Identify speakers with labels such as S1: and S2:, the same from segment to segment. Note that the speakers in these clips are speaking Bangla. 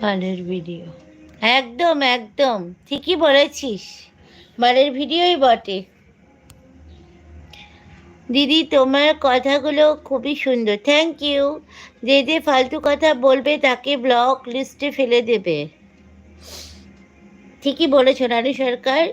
S1: বালের ভিডিও। একদম একদম। ঠিকই বলেছিস। বালের ভিডিওই বটে। দিদি, তোমার কথাগুলো খুবই সুন্দর। থ্যাংক ইউ যে যে ফালতু কথা বলবে তাকে ব্লক লিস্টে ফেলে দেবে। ঠিকই বলেছ নারী সরকার।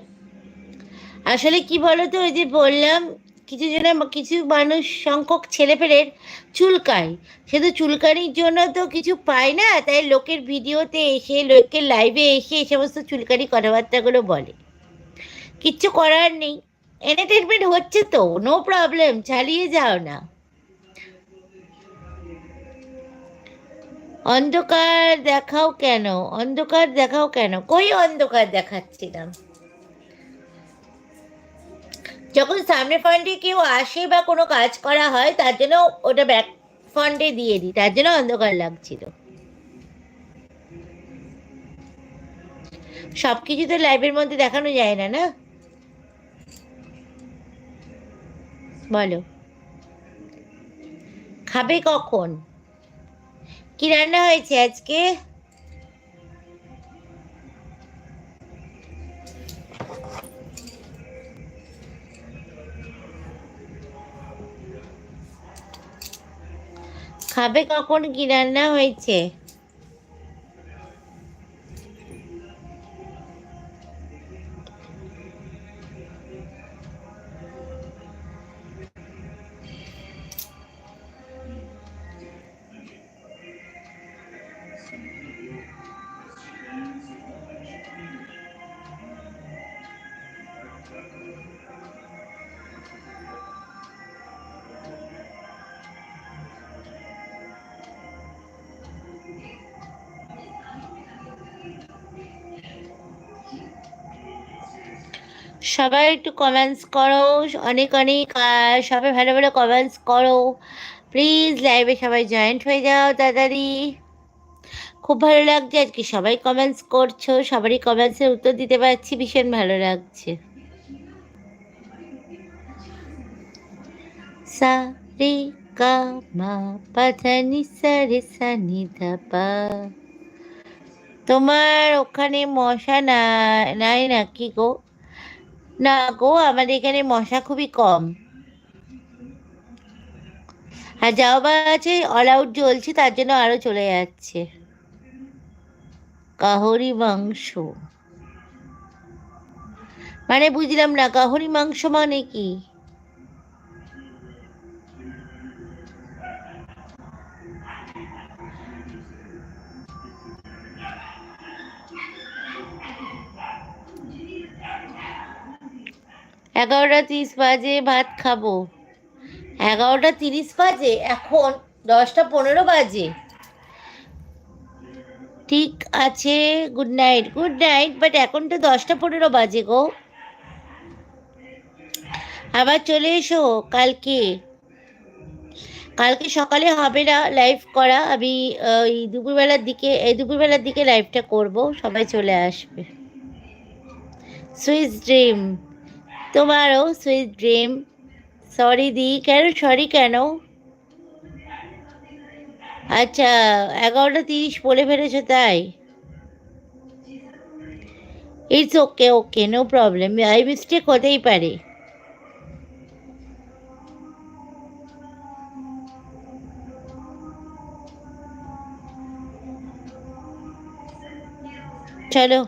S1: আসলে কি বলতো, ওই যে বললাম কিছু জন কিছু মানুষ সংখ্যক ছেলেপেলের চুলকায়। সে তো চুলকানির জন্য তো কিছু পায় না, তাই লোকের ভিডিওতে এসে, লোকের লাইভে এসে এই সমস্ত চুলকানি কথাবার্তাগুলো বলে। কিচ্ছু করার নেই। এন্টারটেনমেন্ট হচ্ছে তো নো প্রবলেম চালিয়ে যাও না। অন্ধকার দেখাও কেন? অন্ধকার দেখাও কেন? কই অন্ধকার দেখাচ্ছিলাম? যখন সামনে ফান্ডে কেউ আসে বা কোনো কাজ করা হয়, তার জন্য ওটা ব্যাক ফান্ডে দিয়ে দিই, তার জন্য অন্ধকার লাগছিল। সব কিছু তো লাইভের মধ্যে দেখানো যায় না না? বলো। খাবে কখন? কি রান্না হয়েছে আজকে? খাবে কখন? কি রান্না হয়েছে? সবাই একটু কমেন্টস করো, অনেক অনেক সবাই ভালো ভালো কমেন্টস করো। প্লিজ লাইভে সবাই জয়েন্ট হয়ে যাও, তাড়াতাড়ি। খুব ভালো লাগছে আজকে সবাই কমেন্টস করছ, সবারই কমেন্টসের উত্তর দিতে পারছি, ভীষণ ভালো লাগছে। সা রে গা মা নি সা রে সা নি ধা পা। তোমার ওখানে মশা না, নাই নাকি গো? না গো, আমাদের এখানে মশা খুবই কম। আর যাও বা আছে অল আউট জ্বলছে, তার জন্য আরও চলে যাচ্ছে। কাহরি মাংস। মানে বুঝলাম না, কাহরি মাংস মানে কি? এগারোটা তিরিশ বাজে ভাত খাব। এগারোটা তিরিশ বাজে, এখন দশটা পনেরো বাজে। ঠিক আছে good night good night but এখন তো দশটা পনেরো বাজে গো। আবার চলে এসো কালকে। কালকে সকালে হবে না লাইভ করা, আমি ওই দুপুরবেলার দিকে, এই দুপুরবেলার দিকে লাইভটা করব, সবাই চলে আসবে। সুইস ড্রিম তোমারও সুইট ড্রিম সরি দি, কেন সরি কেন? আচ্ছা এগারোটা তিরিশ বলে ফেলেছো তাই? It's okay okay no problem I mistake হতেই পারে। চলো।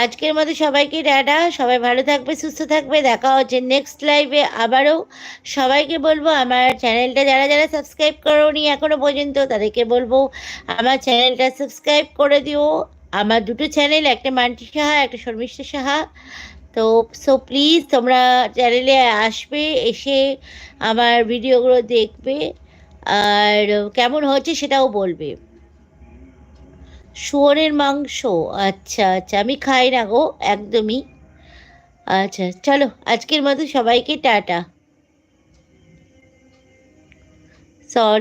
S1: আজকের মতো সবাইকে ডাটা সবাই ভালো থাকবে, সুস্থ থাকবে, দেখা হচ্ছে নেক্সট লাইভে আবারও। সবাইকে বলব, আমার চ্যানেলটা যারা যারা সাবস্ক্রাইব করোনি এখনও পর্যন্ত, তাদেরকে বলব, আমার চ্যানেলটা সাবস্ক্রাইব করে দিও। আমার দুটো চ্যানেল একটা মান্টি সাহা, একটা শর্মিষ্ঠা সাহা। তো সো প্লিজ তোমরা চ্যানেলে আসবে, এসে আমার ভিডিওগুলো দেখবে, আর কেমন হচ্ছে সেটাও বলবে। শুয়োরের মাংস? আচ্ছা আচ্ছা আমি খাই না গো, একদমই। আচ্ছা চলো, আজকের মতো সবাইকে টাটা। সরি